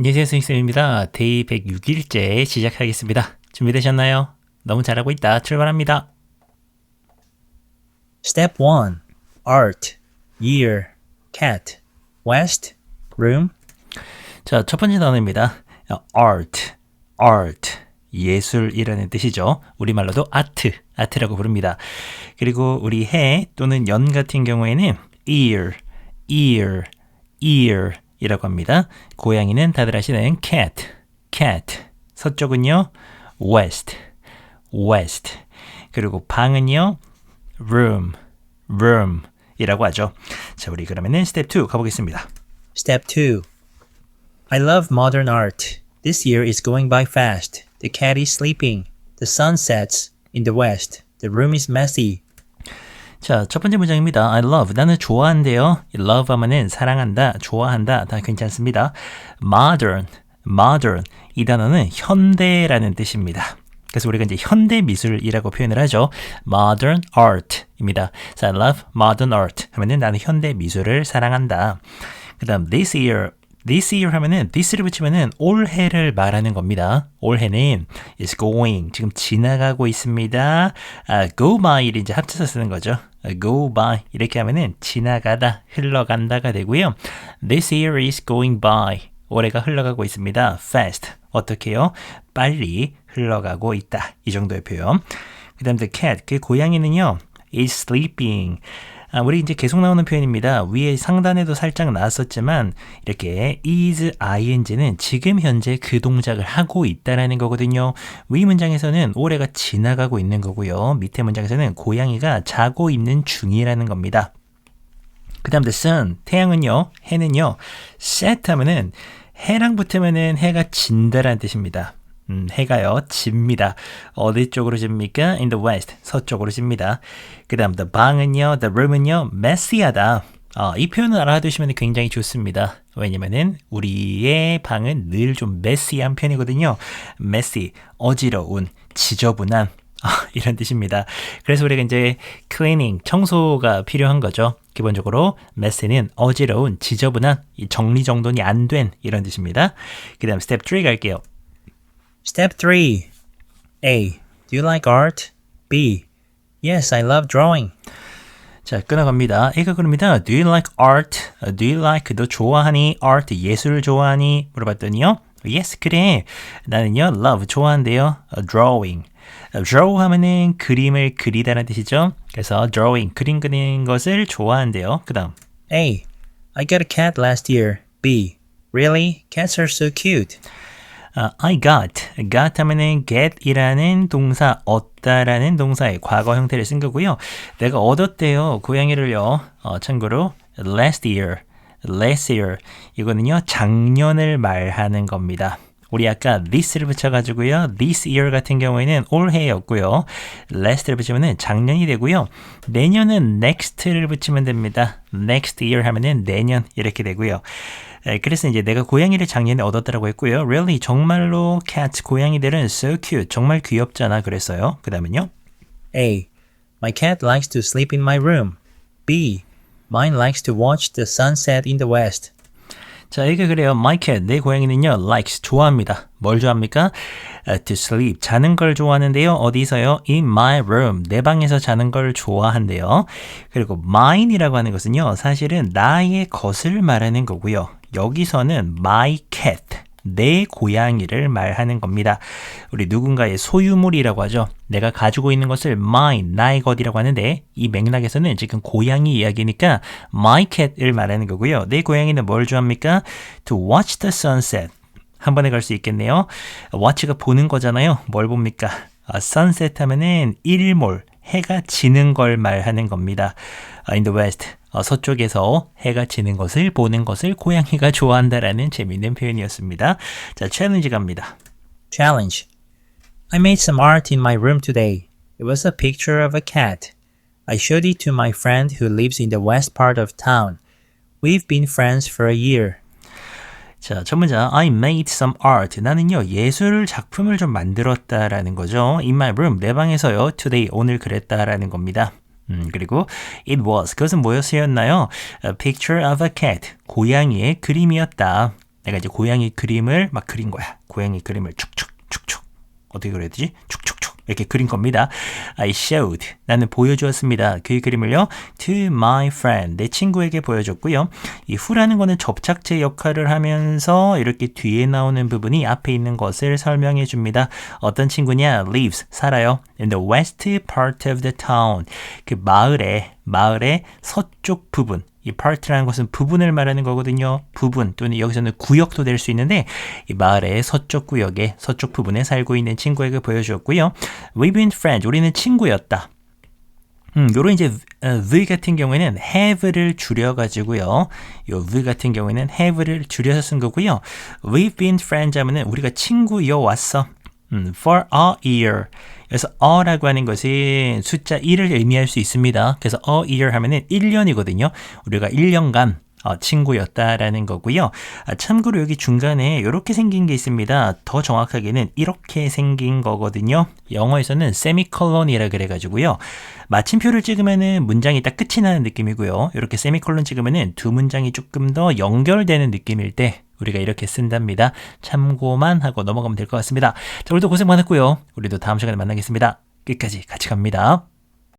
안녕하세요, 선생님입니다. 데이 106일째 시작하겠습니다. 준비되셨나요? 너무 잘하고 있다. 출발합니다. Step 1. Art, year, cat, west, room, 자, 첫 번째 단어입니다. art, art, 예술이라는 뜻이죠. 우리말로도 아트, 아트라고 부릅니다. 그리고 우리 해 또는 연 같은 경우에는 ear, ear, ear 이라고 합니다. 고양이는 다들 아시는 cat, cat. 서쪽은요, west, west. 그리고 방은요, room, room 이라고 하죠. 자, 우리 그러면은 스텝 2 가보겠습니다. Step 2. I love modern art. This year is going by fast. The cat is sleeping. The sun sets in the west. The room is messy. 자, 첫 번째 문장입니다. I love. 나는 좋아한대요. love 하면은 사랑한다, 좋아한다, 다 괜찮습니다. modern, modern. 이 단어는 현대라는 뜻입니다. 그래서 우리가 이제 현대 미술이라고 표현을 하죠. modern art입니다. 자, I love modern art 하면은 나는 현대 미술을 사랑한다. 그다음 this year this year 하면은 this를 붙이면은 올해를 말하는 겁니다. 올해는 is going 지금 지나가고 있습니다. 아, go by를 이제 합쳐서 쓰는 거죠. 아, go by 이렇게 하면은 지나가다, 흘러간다가 되고요. This year is going by 올해가 흘러가고 있습니다. fast 어떻게요? 빨리 흘러가고 있다. 이 정도의 표현. 그다음 the cat 그 고양이는요 is sleeping 아, 우리 이제 계속 나오는 표현입니다. 위에 상단에도 살짝 나왔었지만 이렇게 is ing는 지금 현재 그 동작을 하고 있다라는 거거든요. 위 문장에서는 올해가 지나가고 있는 거고요. 밑에 문장에서는 고양이가 자고 있는 중이라는 겁니다. 그 다음 the sun, 태양은요, 해는요, set 하면은 해랑 붙으면은 해가 진다라는 뜻입니다. 음, 해가요, 집니다. 어디 쪽으로 집니까? In the west, 서쪽으로 집니다. 그 다음, the 방은요, the room은요, messy하다. 어, 이 표현을 알아두시면 굉장히 좋습니다. 왜냐면은, 우리의 방은 늘좀 messy한 편이거든요. messy, 어지러운, 지저분한, 아, 이런 뜻입니다. 그래서 우리가 이제 cleaning, 청소가 필요한 거죠. 기본적으로 messy는 어지러운, 지저분한, 정리정돈이 안 된 이런 뜻입니다. 그 다음 스텝 3 갈게요. Step 3. A. Do you like art? B. Yes, I love drawing. 자, 끊어갑니다. A가 그럽니다. Do you like art? Do you like? 너 좋아하니? art, 예술 좋아하니? 물어봤더니요. Yes, 그래. 나는요, love, 좋아한대요. drawing. draw 하면은 그림을 그리다는 뜻이죠. 그래서 drawing, 그림 그리는 것을 좋아한대요. 그 다음. A. I got a cat last year. B. Really? Cats are so cute. 아, I got. got 하면은 get이라는 동사, 얻다라는 동사의 과거 형태를 쓴 거고요. 내가 얻었대요. 고양이를요. 어, 참고로 last year, last year 이거는요 작년을 말하는 겁니다. 우리 아까 this를 붙여가지고요. this year 같은 경우에는 올해였고요. last를 붙이면은 작년이 되고요. 내년은 next를 붙이면 됩니다. next year 하면은 내년 이렇게 되고요. 그래서 이제 내가 고양이를 작년에 얻었다라고 했고요. Really 정말로 cat 고양이들은 so cute 정말 귀엽잖아 그랬어요. 그 다음은요. A. My cat likes to sleep in my room. B. Mine likes to watch the sunset in the west. 자, 이게 그래요. My cat, 내 고양이는요, likes, 좋아합니다. 뭘 좋아합니까? Uh, to sleep, 자는 걸 좋아하는데요. 어디서요? In my room, 내 방에서 자는 걸 좋아한대요. 그리고 mine이라고 하는 것은요, 사실은 나의 것을 말하는 거고요. 여기서는 my cat, 내 고양이를 말하는 겁니다. 우리 누군가의 소유물이라고 하죠. 내가 가지고 있는 것을 mine, 나의 것이라고 하는데 이 맥락에서는 지금 고양이 이야기니까 my cat을 말하는 거고요. 내 고양이는 뭘 좋아합니까? To watch the sunset. 한 번에 갈 수 있겠네요. watch가 보는 거잖아요. 뭘 봅니까? 아, sunset 하면은 일몰, 해가 지는 걸 말하는 겁니다. In the west, 어, 서쪽에서 해가 지는 것을 보는 것을 고양이가 좋아한다라는 재미있는 표현이었습니다. 자, 챌린지 갑니다. Challenge. I made some art in my room today. It was a picture of a cat. I showed it to my friend who lives in the west part of town. We've been friends for a year. 자, 첫 문장 I made some art. 나는요 예술 작품을 좀 만들었다라는 거죠. In my room 내 방에서요 today 오늘 그랬다라는 겁니다. 음, 그리고 it was 그것은 뭐였나요? A picture of a cat 고양이의 그림이었다. 내가 이제 고양이 그림을 막 그린 거야. 고양이 그림을 축축 축축 어떻게 그래야 되지? 축축축 이렇게 그린 겁니다. I showed 나는 보여주었습니다. 그 그림을요 to my friend 내 친구에게 보여줬고요. 이 who라는 거는 접착제 역할을 하면서 이렇게 뒤에 나오는 부분이 앞에 있는 것을 설명해 줍니다. 어떤 친구냐? lives 살아요. in the west part of the town 그 마을의 마을의 서쪽 부분 이 part라는 것은 부분을 말하는 거거든요. 부분 또는 여기서는 구역도 될 수 있는데 이 마을의 서쪽 구역에 서쪽 부분에 살고 있는 친구에게 보여주었고요. We've been friends. 우리는 친구였다. 음, 요런 이제 어, the 같은 경우에는 have를 줄여가지고요. 요 the 같은 경우에는 have를 줄여서 쓴 거고요. We've been friends 하면은 우리가 친구여 왔어. 음, for a year. 그래서 a라고 하는 것은 숫자 1을 의미할 수 있습니다. 그래서 a year 하면은 1년이거든요. 우리가 1년간 어, 친구였다라는 거고요. 아, 참고로 여기 중간에 이렇게 생긴 게 있습니다. 더 정확하게는 이렇게 생긴 거거든요. 영어에서는 세미콜론이라 그래가지고요. 마침표를 찍으면은 문장이 딱 끝이 나는 느낌이고요. 이렇게 세미콜론 찍으면은 두 문장이 조금 더 연결되는 느낌일 때 우리가 이렇게 쓴답니다. 참고만 하고 넘어가면 될 것 같습니다. 자, 오늘도 고생 많았고요. 우리도 다음 시간에 만나겠습니다. 끝까지 같이 갑니다.